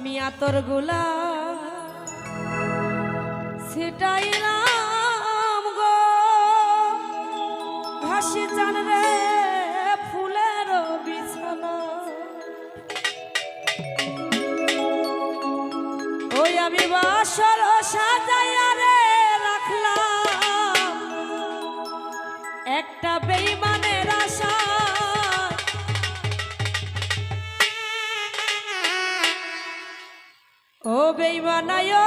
আমি আতরগুলা ছিটাইলাম গো। ঘাসি চান রে ফুলের বিছানা। ওই আমি বাসর সাজাইয়া রে রাখলাম। একটা বেইমানের Ibanayo,